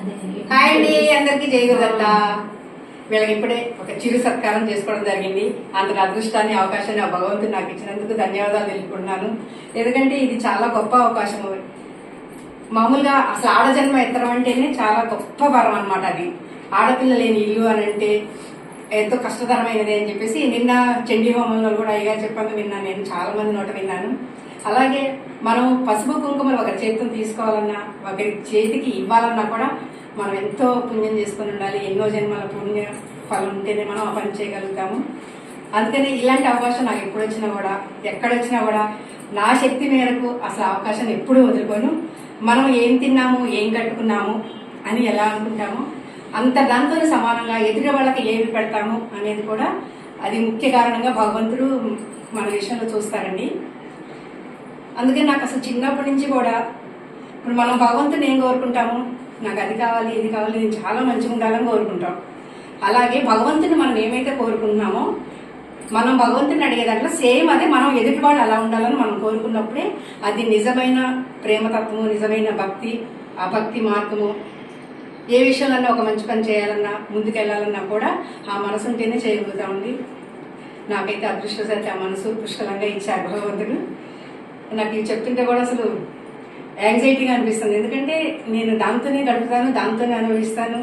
Hi అండి అందరికి జయగదత్త వీళ్ళకి ఇప్పుడే ఒక చిరు సత్కారం చేసుకోవడం జరిగింది. అంత అదృష్టాన్ని అవకాశాన్ని ఆ భగవంతుడు నాకు ఇచ్చినందుకు ధన్యవాదాలు తెలుపుకుంటున్నాను. ఎందుకంటే ఇది చాలా గొప్ప అవకాశం మామూలుగా అసలు ఆడజన్మ ఎత్తడం అంటేనే చాలా గొప్ప వరం అనమాట అది. ఆడపిల్ల లేని ఇల్లు అని అంటే ఎంతో కష్టతరమైనది అని చెప్పేసి నిన్న చండీ హోమంలో కూడా అయ్యగా చెప్పాను విన్నాను నేను చాలా మంది నోట విన్నాను. అలాగే మనం పసుపు కుంకుమలు ఒకరి చేతిని తీసుకోవాలన్నా ఒకరి చేతికి ఇవ్వాలన్నా కూడా మనం ఎంతో పుణ్యం చేసుకుని ఉండాలి ఎన్నో జన్మల పుణ్య ఫలం ఉంటేనే మనం ఆ పని చేయగలుగుతాము. అందుకని ఇలాంటి అవకాశం నాకు ఎప్పుడు వచ్చినా కూడా ఎక్కడొచ్చినా కూడా నా శక్తి మేరకు అసలు అవకాశం ఎప్పుడూ వదులుకోను. మనం ఏం తిన్నాము ఏం కట్టుకున్నాము అని ఎలా అనుకుంటామో అంత దాంతో సమానంగా ఎదుటి వాళ్ళకి ఏమి పెడతాము అనేది కూడా అది ముఖ్య కారణంగా భగవంతుడు మన విషయంలో చూస్తారండి. అందుకే నాకు అసలు చిన్నప్పటి నుంచి కూడా ఇప్పుడు మనం భగవంతుని ఏం కోరుకుంటాము? నాకు అది కావాలి ఇది కావాలి నేను చాలా మంచిగా ఉండాలని కోరుకుంటాం. అలాగే భగవంతుని మనం ఏమైతే కోరుకుంటున్నామో మనం భగవంతుని అడిగేదాంట్లో సేమ్ అదే మనం ఎదుటి వాళ్ళు అలా ఉండాలని మనం కోరుకున్నప్పుడే అది నిజమైన ప్రేమతత్వము నిజమైన భక్తి ఆ భక్తి మార్గము ఏ విషయంలో ఒక మంచి పని చేయాలన్నా ముందుకెళ్ళాలన్నా కూడా ఆ మనసు ఉంటేనే చేయగలుగుతామండి నాకైతే అదృష్టశాతి ఆ మనసు పుష్కలంగా ఇచ్చారు భగవంతుడు. నాకు ఇవి చెప్తుంటే కూడా అసలు యాంగ్జైటీగా అనిపిస్తుంది. ఎందుకంటే నేను దాంతోనే గడుపుతాను దాంతోనే అనుభవిస్తాను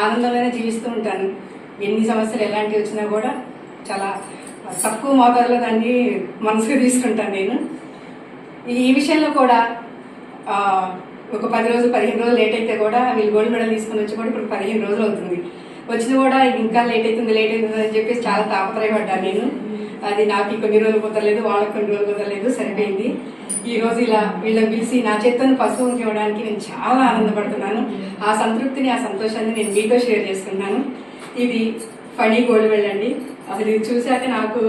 ఆనందంగానే జీవిస్తూ ఉంటాను. ఎన్ని సమస్యలు ఎలాంటివి వచ్చినా కూడా చాలా తక్కువ మోతాదులో దాన్ని మనసుకు తీసుకుంటాను నేను. ఈ విషయంలో కూడా ఒక పది రోజులు పదిహేను రోజులు లేట్ అయితే కూడా వీళ్ళు గోల్డ్ మెడల్ తీసుకుని వచ్చి కూడా ఇప్పుడు పదిహేను రోజులు అవుతుంది. వచ్చిన కూడా ఇది ఇంకా లేట్ అవుతుంది లేట్ అవుతుంది అని చెప్పేసి చాలా తాపత్రయపడ్డాను నేను. అది నాకు కొన్ని రోజులు కుదరలేదు వాళ్ళకి కొన్ని రోజులు కుదరలేదు సరిపోయింది. ఈ రోజు ఇలా వీళ్ళని పిలిచి నా చేతను పశువు చూడడానికి నేను చాలా ఆనందపడుతున్నాను. ఆ సంతృప్తిని ఆ సంతోషాన్ని నేను మీతో షేర్ చేసుకున్నాను. ఇది ఫనీ గోల్డ్ వెళ్ళండి అసలు ఇది చూశాక నాకు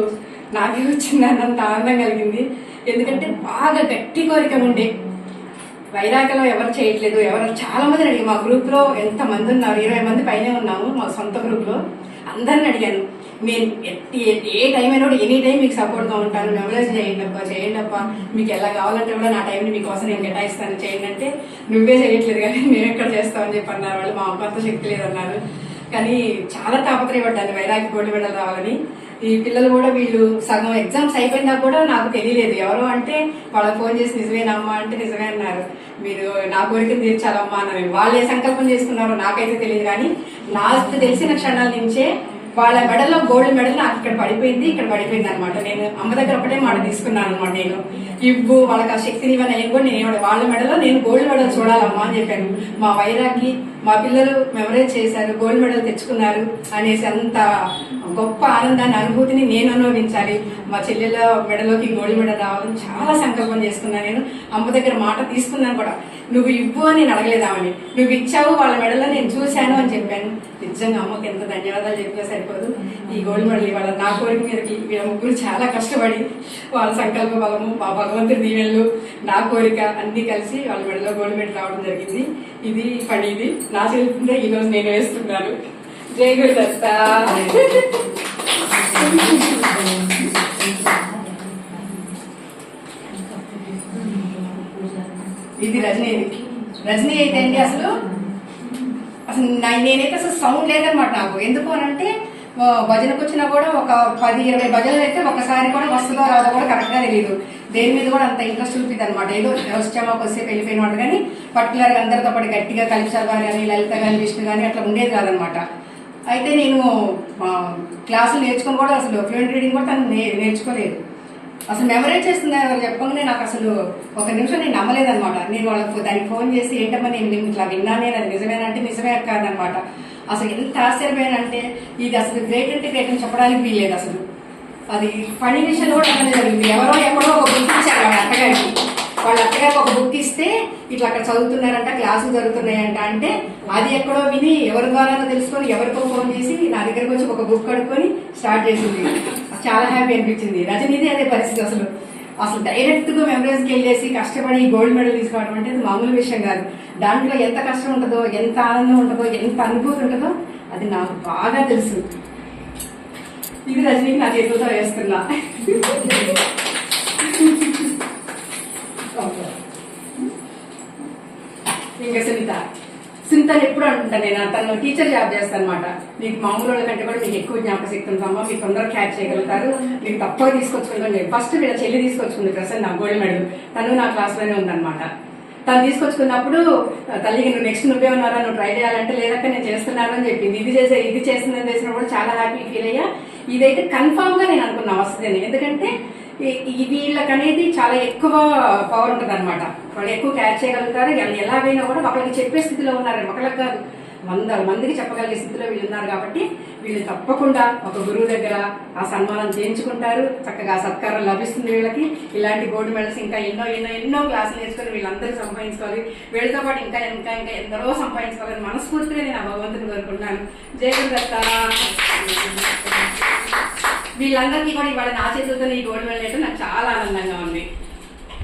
నాకే వచ్చిందన్నంత ఆనందం కలిగింది. ఎందుకంటే బాగా గట్టి కోరిక ఉండే. వైరాగ్యలో ఎవరు చేయట్లేదు ఎవరు చాలా మంది అడిగి మా గ్రూప్లో ఎంత మంది ఉన్నారు? ఇరవై మంది పైనే ఉన్నాము మా సొంత గ్రూప్లో. అందరిని అడిగాను. నేను ఎట్టి ఏ టైం అయినా కూడా ఎనీ టైం మీకు సపోర్ట్గా ఉంటాను. మెమరైజ్ చేయండి అప్ప చేయండి అప్ప మీకు ఎలా కావాలంటే కూడా నా టైంని మీకోసం నేను కేటాయిస్తాను. చేయండి అంటే నువ్వే చేయట్లేదు కానీ మేము ఎక్కడ చేస్తామని చెప్పి అన్నారు వాళ్ళు. మా అమ్మంత శక్తి లేదన్నారు. కానీ చాలా తాపత్రయపడ్డాను. వైరాగ్య గోల్డ్ మెడల్ రావాలని. ఈ పిల్లలు కూడా వీళ్ళు సగం ఎగ్జామ్స్ అయిపోయినా కూడా నాకు తెలియలేదు. ఎవరు అంటే వాళ్ళకి ఫోన్ చేసి నిజమేనమ్మా అంటే నిజమే అన్నారు. మీరు నా కోరికను తీర్చాలమ్మా అన్నారు. వాళ్ళు ఏ సంకల్పం చేసుకున్నారో నాకైతే తెలియదు కానీ నాకు తెలిసిన క్షణాల నుంచే వాళ్ళ మెడలో గోల్డ్ మెడల్ నాకు ఇక్కడ పడిపోయింది ఇక్కడ పడిపోయింది అనమాట నేను అమ్మ దగ్గర ఒకటే మాట తీసుకున్నాను అనమాట నేను ఇవ్వు వాళ్ళకి ఆ శక్తిని ఇవ్వని నేను కూడా నేను వాళ్ళ మెడలో నేను గోల్డ్ మెడల్ చూడాలమ్మా అని చెప్పాను. మా వైరాగ్కి మా పిల్లలు మెమరైజ్ చేశారు గోల్డ్ మెడల్ తెచ్చుకున్నారు అనేసి అంత గొప్ప ఆనందాన్ని అనుభూతిని నేను అనుభవించాలి. మా చెల్లెల మెడలోకి గోల్డ్ మెడల్ రావాలని చాలా సంకల్పం చేసుకున్నాను నేను. అమ్మ దగ్గర మాట తీసుకున్నాను కూడా. నువ్వు ఇవ్వు అని నేను అడగలేదామని నువ్వు ఇచ్చావు వాళ్ళ మెడలో నేను చూశాను అని చెప్పాను. నిజంగా అమ్మకి ఎంత ధన్యవాదాలు చెప్పినా సరిపోదు. ఈ గోల్డ్ మెడల్ ఇవాళ నా కోరిక మీదకి వీళ్ళ ముగ్గురు చాలా కష్టపడి వాళ్ళ సంకల్ప బలము మా భగవంతుడి దీవెనలు నా కోరిక అన్ని కలిసి వాళ్ళ మెడలో గోల్డ్ మెడల్ రావడం జరిగింది. ఇది పనిది నా చేతుంటే ఈ రోజు నేను వేస్తున్నాను. జై గురుదత్త ఇది రజనీ రజనీ అయితే అండి అసలు? అసలు నేనైతే అసలు సౌండ్ లేదనమాట నాకు. ఎందుకు అని అంటే భజనకు వచ్చినా కూడా ఒక పది ఇరవై భజనలు అయితే ఒకసారి కూడా వస్తుందో రాదో కూడా కరెక్ట్గా తెలియదు దేని మీద కూడా అంత ఇంట్రెస్ట్ చూపిది అనమాట ఏదో వచ్చామా కొద్దిసేపు వెళ్ళిపోయిన వాడు కానీ పర్టికులర్గా అందరితో పాటు గట్టిగా కలిసి చదవాలి కానీ లలిత కానీ విష్ణు కానీ అట్లా ఉండేది కాదనమాట అయితే నేను క్లాసులు నేర్చుకుని కూడా అసలు ఫ్లూయెంట్ రీడింగ్ కూడా తను నే- నేర్చుకోలేదు. అసలు మెమరైజ్ చేస్తుంది ఎవరు చెప్పగానే నాకు అసలు ఒక నిమిషం నేను నమ్మలేదనమాట నేను వాళ్ళకి దానికి ఫోన్ చేసి ఏంటమ్మా నేను నేను ఇట్లా విన్నానే అది నిజమేనంటే నిజమే కాదనమాట అసలు ఎంత ఆశ్చర్యపోయానంటే ఇది అసలు గ్రేట్ అంటే గ్రేట్ అని చెప్పడానికి వీల్లేదు అసలు. అది ఫనీ విషయంలో కూడా అట్లనే జరిగింది ఎవరో ఎక్కడో ఒక అత్తగారికి. వాళ్ళు అత్తగారికి ఒక బుక్ ఇస్తే ఇట్లా అక్కడ చదువుతున్నారంట క్లాసులు జరుగుతున్నాయంట అంటే అది ఎక్కడో విని ఎవరి ద్వారా తెలుసుకొని ఎవరికో ఫోన్ చేసి నా దగ్గరకు వచ్చి ఒక బుక్ కడుక్కొని స్టార్ట్ చేసింది. చాలా హ్యాపీ అనిపించింది. రజనీది అదే పరిస్థితి అసలు. అసలు డైరెక్ట్గా మెమరీస్కి వెళ్ళేసి కష్టపడి గోల్డ్ మెడల్ తీసుకోవడం అంటే అది మామూలు విషయం కాదు. దాంట్లో ఎంత కష్టం ఉంటుందో ఎంత ఆనందం ఉంటుందో ఎంత అనుభూతి ఉంటుందో అది నాకు బాగా తెలుసు. ఇది రజనీకి నా చేతులతో వేస్తున్నా. ఇంకా సునీత. సింతని ఎప్పుడు అంటుంటాను నేను? తను టీచర్ జాబ్ చేస్తాను అనమాట మీకు మామూలు వాళ్ళ కంటే కూడా మీకు ఎక్కువ జ్ఞాపశక్తి ఉందమ్మా మీకు తొందరగా క్యాచ్ చేయగలుగుతారు. మీకు తక్కువ తీసుకొచ్చుకుంటాను ఫస్ట్ వీళ్ళ చెల్లి తీసుకొచ్చుకుంది ప్రసన్న నా గోల్డ్ మెడల్. తను నా క్లాస్లోనే ఉందన్నమాట. తను తీసుకొచ్చుకున్నప్పుడు తల్లి నువ్వు నెక్స్ట్ నువ్వే ఉన్నారా? నువ్వు ట్రై చేయాలంటే లేదక్క నేను చేస్తున్నాను అని చెప్పింది. ఇది చేసే ఇది చేస్తుందని చేసినప్పుడు చాలా హ్యాపీ ఫీల్ అయ్యా. ఇదైతే కన్ఫామ్గా నేను అనుకున్నా వస్తుందని ఎందుకంటే వీళ్ళకనేది చాలా ఎక్కువ పవర్ ఉంటుంది అనమాట వాళ్ళు ఎక్కువ క్యాచ్ చేయగలుగుతారు. వాళ్ళు ఎలాగైనా కూడా ఒకరికి చెప్పే స్థితిలో ఉన్నారు ఒకళ్ళకి కాదు. వందల మందికి చెప్పగలిగే స్థితిలో వీళ్ళు ఉన్నారు కాబట్టి వీళ్ళు తప్పకుండా ఒక గురువు దగ్గర ఆ సన్మానం చేయించుకుంటారు. చక్కగా సత్కారం లభిస్తుంది వీళ్ళకి. ఇలాంటి గోల్డ్ మెడల్స్ ఇంకా ఎన్నో ఎన్నో ఎన్నో క్లాసులు నేర్చుకొని వీళ్ళందరూ సంపాదించుకోవాలి. వీళ్ళతో పాటు ఇంకా ఇంకా ఇంకా ఎందరో సంపాదించుకోవాలని మనస్ఫూర్తిగా నేను ఆ భగవంతుని కోరుకుంటున్నాను. జయ గురుదత్త. వీళ్ళందరికీ కూడా ఇవాళ నా చేతులతో ఈ గోల్డ్ మెడల్ అయితే నాకు చాలా ఆనందంగా ఉంది.